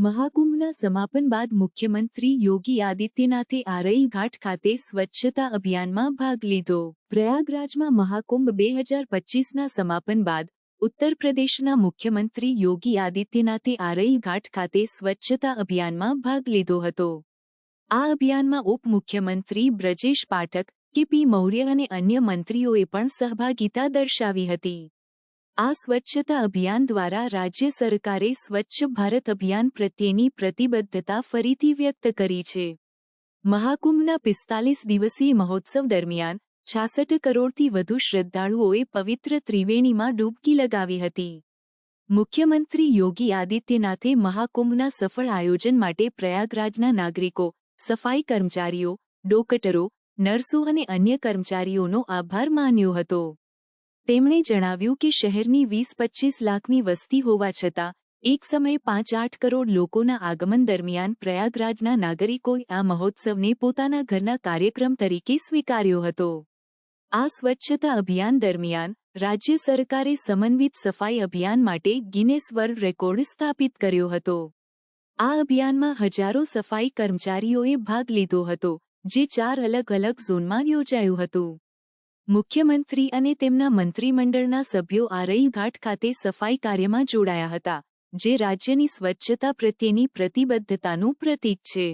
મહાકુંભના સમાપન બાદ મુખ્યમંત્રી યોગી આદિત્યનાથે આરઈ ઘાટ ખાતે સ્વચ્છતા અભિયાનમાં ભાગ લીધો. પ્રયાગરાજમાં મહાકુંભ બે હજાર પચીસના સમાપન બાદ ઉત્તર પ્રદેશના મુખ્યમંત્રી યોગી આદિત્યનાથે આરઈ ઘાટ ખાતે સ્વચ્છતા અભિયાનમાં ભાગ લીધો હતો. આ અભિયાનમાં ઉપમુખ્યમંત્રી બ્રજેશ પાઠક કેપી મૌર્ય અને અન્ય મંત્રીઓએ પણ સહભાગિતા દર્શાવી હતી. આ સ્વચ્છતા અભિયાન દ્વારા રાજ્ય સરકારે સ્વચ્છ ભારત અભિયાન પ્રત્યેની પ્રતિબદ્ધતા ફરીથી વ્યક્ત કરી છે. મહાકુંભના પિસ્તાલીસ દિવસીય મહોત્સવ દરમિયાન છાસઠ કરોડથી વધુ શ્રદ્ધાળુઓએ પવિત્ર ત્રિવેણીમાં ડૂબકી લગાવી હતી. મુખ્યમંત્રી યોગી આદિત્યનાથે મહાકુંભના સફળ આયોજન માટે પ્રયાગરાજના નાગરિકો, સફાઈ કર્મચારીઓ, ડોકટરો, નર્સો અને અન્ય કર્મચારીઓનો આભાર માન્યો હતો. તેમણે જણાવ્યું કે શહેરની વીસ પચ્ચીસ લાખની વસ્તી હોવા છતાં, એક સમયે પાંચ આઠ કરોડ લોકોના આગમન દરમિયાન પ્રયાગરાજના નાગરિકોએ આ મહોત્સવને પોતાના ઘરના કાર્યક્રમ તરીકે સ્વીકાર્યો હતો. આ સ્વચ્છતા અભિયાન દરમિયાન, રાજ્ય સરકારે સમન્વિત સફાઈ અભિયાન માટે ગિનેસ વર્લ્ડ રેકોર્ડ સ્થાપિત કર્યો હતો. આ અભિયાનમાં હજારો સફાઈ કર્મચારીઓએ ભાગ લીધો હતો, જે ચાર અલગ અલગ ઝોનમાં યોજાયું હતું. મુખ્યમંત્રી અને તેમના મંત્રીમંડળના સભ્યો આરઈઘાટ ખાતે સફાઈ કાર્યમાં જોડાયા હતા, જે રાજ્યની સ્વચ્છતા પ્રત્યેની પ્રતિબદ્ધતાનું પ્રતીક છે.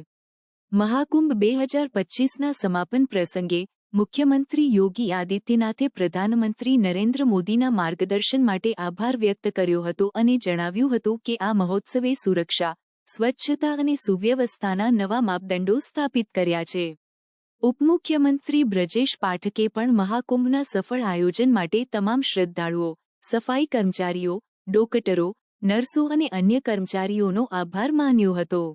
મહાકુંભ બે હજાર પચીસના સમાપન પ્રસંગે મુખ્યમંત્રી યોગી આદિત્યનાથે પ્રધાનમંત્રી નરેન્દ્ર મોદીના માર્ગદર્શન માટે આભાર વ્યક્ત કર્યો હતો અને જણાવ્યું હતું કે આ મહોત્સવે સુરક્ષા, સ્વચ્છતા અને સુવ્યવસ્થાના નવા માપદંડો સ્થાપિત કર્યા છે. ઉપમુખ્યમંત્રી બ્રજેશ પાઠકે પણ મહાકુંભના સફળ આયોજન માટે તમામ શ્રદ્ધાળુઓ, સફાઈ કર્મચારીઓ, ડોકટરો, નર્સો અને અન્ય કર્મચારીઓનો આભાર માન્યો હતો.